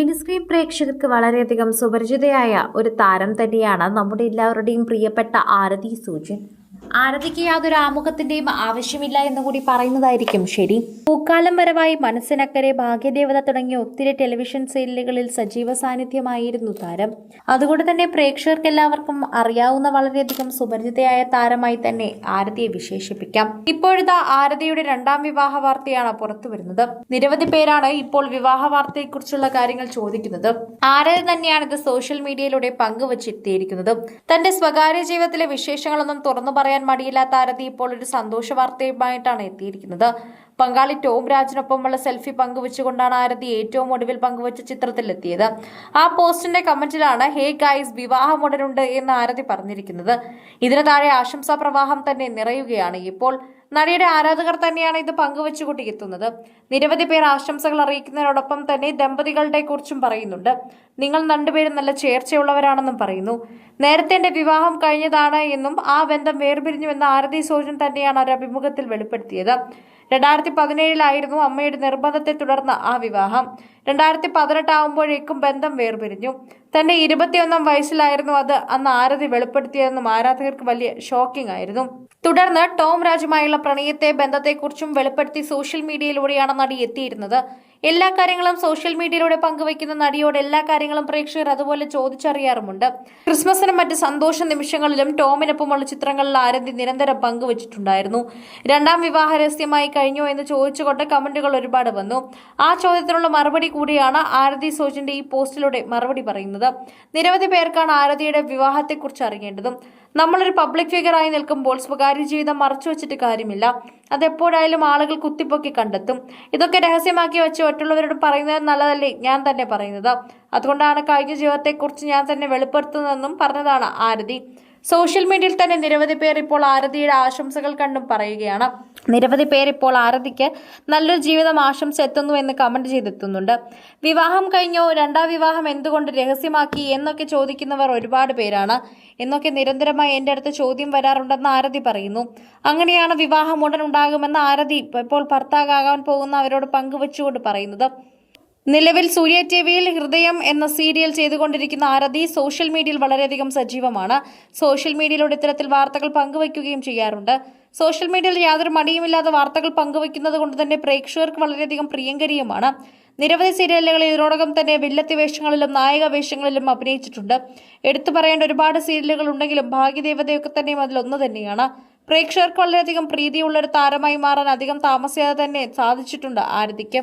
Mini screen പ്രേക്ഷകർക്ക് വളരെയധികം സുപരിചിതയായ ഒരു താരം തന്നെയാണ് നമ്മുടെ എല്ലാവരുടെയും പ്രിയപ്പെട്ട ആരതി സൂചൻ. ആരതിക്ക് യാതൊരു ആമുഖത്തിന്റെയും ആവശ്യമില്ല എന്ന് കൂടി പറയുന്നതായിരിക്കും ശരി. പൂക്കാലം വരവായി മനസ്സിനക്കരെ ഭാഗ്യദേവത തുടങ്ങിയ ഒത്തിരി ടെലിവിഷൻ സീരിയലുകളിൽ സജീവ സാന്നിധ്യമായിരുന്നു താരം. അതുകൊണ്ട് തന്നെ പ്രേക്ഷകർക്കെല്ലാവർക്കും അറിയാവുന്ന വളരെയധികം സുപരിചിതയായ താരമായി തന്നെ ആരതിയെ വിശേഷിപ്പിക്കാം. ഇപ്പോഴത്തെ ആരതിയുടെ രണ്ടാം വിവാഹ വാർത്തയാണ് പുറത്തു വരുന്നത്. നിരവധി പേരാണ് ഇപ്പോൾ വിവാഹ വാർത്തയെക്കുറിച്ചുള്ള കാര്യങ്ങൾ ചോദിക്കുന്നത്. ആരതി തന്നെയാണ് ഇത് സോഷ്യൽ മീഡിയയിലൂടെ പങ്കുവച്ചെത്തിയിരിക്കുന്നത് തന്റെ സ്വകാര്യ ജീവിതത്തിലെ വിശേഷങ്ങളൊന്നും തുറന്നു പറയാൻ മടിയില്ലാത്ത ആരതി ഇപ്പോൾ ഒരു സന്തോഷ വാർത്തയുമായിട്ടാണ് എത്തിയിരിക്കുന്നത്. പങ്കാളി ടോം രാജിനൊപ്പമുള്ള സെൽഫി പങ്കുവച്ചുകൊണ്ടാണ് ആരതി ഏറ്റവും ഒടുവിൽ പങ്കുവച്ച ചിത്രത്തിലെത്തിയത്. ആ പോസ്റ്റിന്റെ കമന്റിലാണ് ഹേ ഗൈസ് വിവാഹം ഉടനുണ്ട് എന്ന് ആരതി പറഞ്ഞിരിക്കുന്നത്. ഇതിന് താഴെ ആശംസാ പ്രവാഹം തന്നെ നിറയുകയാണ്. ഇപ്പോൾ നടിയുടെ ആരാധകർ തന്നെയാണ് ഇത് പങ്കുവച്ചുകൊണ്ട് എത്തുന്നത് നിരവധി പേർ ആശംസകൾ അറിയിക്കുന്നതിനോടൊപ്പം തന്നെ ദമ്പതികളുടെ കുറിച്ചും പറയുന്നുണ്ട്. നിങ്ങൾ രണ്ടുപേരും നല്ല ചേർച്ചയുള്ളവരാണെന്നും പറയുന്നു. നേരത്തെ എന്റെ വിവാഹം കഴിഞ്ഞതാണ് എന്നും ആ ബന്ധം വേർപിരിഞ്ഞു എന്ന ആരതി സോജൻ തന്നെയാണ് ഒരു അഭിമുഖത്തിൽ വെളിപ്പെടുത്തിയത്. രണ്ടായിരത്തി പതിനേഴിലായിരുന്നു അമ്മയുടെ നിർബന്ധത്തെ തുടർന്ന് ആ വിവാഹം. രണ്ടായിരത്തി പതിനെട്ട് ആകുമ്പോഴേക്കും ബന്ധം വേർപിരിഞ്ഞു. തന്റെ ഇരുപത്തിയൊന്നാം വയസ്സിലായിരുന്നു അത്. അന്ന് ആരതി വെളിപ്പെടുത്തിയതെന്നും ആരാധകർക്ക് വലിയ ഷോക്കിംഗ് ആയിരുന്നു. തുടർന്ന് ടോം രാജുമായുള്ള പ്രണയത്തെ ബന്ധത്തെക്കുറിച്ചും വെളിപ്പെടുത്തി സോഷ്യൽ മീഡിയയിലൂടെയാണ് നടി എത്തിയിരുന്നത്. എല്ലാ കാര്യങ്ങളും സോഷ്യൽ മീഡിയയിലൂടെ പങ്കുവയ്ക്കുന്ന നടിയോട് എല്ലാ കാര്യങ്ങളും പ്രേക്ഷകർ അതുപോലെ ചോദിച്ചറിയാറുമുണ്ട്. ക്രിസ്മസിനും മറ്റ് സന്തോഷ നിമിഷങ്ങളിലും ടോമിനൊപ്പമുള്ള ചിത്രങ്ങളിൽ ആരതി നിരന്തരം പങ്കുവച്ചിട്ടുണ്ടായിരുന്നു. രണ്ടാം വിവാഹ രഹസ്യമായി കഴിഞ്ഞോ എന്ന് ചോദിച്ചുകൊണ്ട് കമന്റുകൾ ഒരുപാട് വന്നു. ആ ചോദ്യത്തിനുള്ള മറുപടി കൂടിയാണ് ആരതി സോജിന്റെ ഈ പോസ്റ്റിലൂടെ മറുപടി പറയുന്നത്. നിരവധി പേർക്കാണ് ആരതിയുടെ വിവാഹത്തെക്കുറിച്ച് അറിയേണ്ടതും. നമ്മളൊരു പബ്ലിക് ഫിഗറായി നിൽക്കുമ്പോൾ സ്വകാര്യ ജീവിതം മറച്ചു വെച്ചിട്ട് കാര്യമില്ല. അതെപ്പോഴായാലും ആളുകൾ കുത്തിപ്പൊക്കി കണ്ടെത്തും. ഇതൊക്കെ രഹസ്യമാക്കി വെച്ച് മറ്റുള്ളവരോട് പറയുന്നത് നല്ലതല്ലേ? ഞാൻ തന്നെ പറയുന്നത്. അതുകൊണ്ടാണ് കഴിഞ്ഞ ജീവിതത്തെക്കുറിച്ച് ഞാൻ തന്നെ വെളിപ്പെടുത്തുന്നതെന്നും പറഞ്ഞതാണ് ആരതി. സോഷ്യൽ മീഡിയയിൽ തന്നെ നിരവധി പേർ ഇപ്പോൾ ആരതിയുടെ ആശംസകൾ കണ്ടും പറയുകയാണ്. നിരവധി പേർ ഇപ്പോൾ ആരതിക്ക് നല്ലൊരു ജീവിതം ആശംസ എത്തുന്നു എന്ന് കമന്റ് ചെയ്തെത്തുന്നുണ്ട്. വിവാഹം കഴിഞ്ഞോ? രണ്ടാം വിവാഹം എന്തുകൊണ്ട് രഹസ്യമാക്കി? എന്നൊക്കെ ചോദിക്കുന്നവർ ഒരുപാട് പേരാണ്. എന്നൊക്കെ നിരന്തരമായി എന്റെ അടുത്ത് ചോദ്യം വരാറുണ്ടെന്ന് ആരതി പറയുന്നു. അങ്ങനെയാണ് വിവാഹം ഉടൻ ഉണ്ടാകുമെന്ന് ആരതി ഇപ്പോൾ ഭർത്താകാകാൻ പോകുന്ന അവരോട് പങ്കുവച്ചുകൊണ്ട് പറയുന്നത്. നിലവിൽ സൂര്യ ടി വിയിൽ ഹൃദയം എന്ന സീരിയൽ ചെയ്തുകൊണ്ടിരിക്കുന്ന ആരതി സോഷ്യൽ മീഡിയയിൽ വളരെയധികം സജീവമാണ്. സോഷ്യൽ മീഡിയയിലൂടെ ഇത്തരത്തിൽ വാർത്തകൾ പങ്കുവയ്ക്കുകയും ചെയ്യാറുണ്ട്. സോഷ്യൽ മീഡിയയിൽ യാതൊരു മടിയുമില്ലാതെ വാർത്തകൾ പങ്കുവയ്ക്കുന്നത് കൊണ്ട് തന്നെ പ്രേക്ഷകർക്ക് വളരെയധികം പ്രിയങ്കരിയുമാണ്. നിരവധി സീരിയലുകളിൽ ഇതിനോടകം തന്നെ വില്ലത്തി വേഷങ്ങളിലും നായക വേഷങ്ങളിലും അഭിനയിച്ചിട്ടുണ്ട്. എടുത്തു പറയേണ്ട ഒരുപാട് സീരിയലുകൾ ഉണ്ടെങ്കിലും ഭാഗ്യദേവതയൊക്കെ തന്നെയും അതിലൊന്നു തന്നെയാണ്. പ്രേക്ഷകർക്ക് വളരെയധികം പ്രീതിയുള്ള ഒരു താരമായി മാറാൻ അധികം താമസിയാതെ തന്നെ സാധിച്ചിട്ടുണ്ട് ആരതിക്ക്.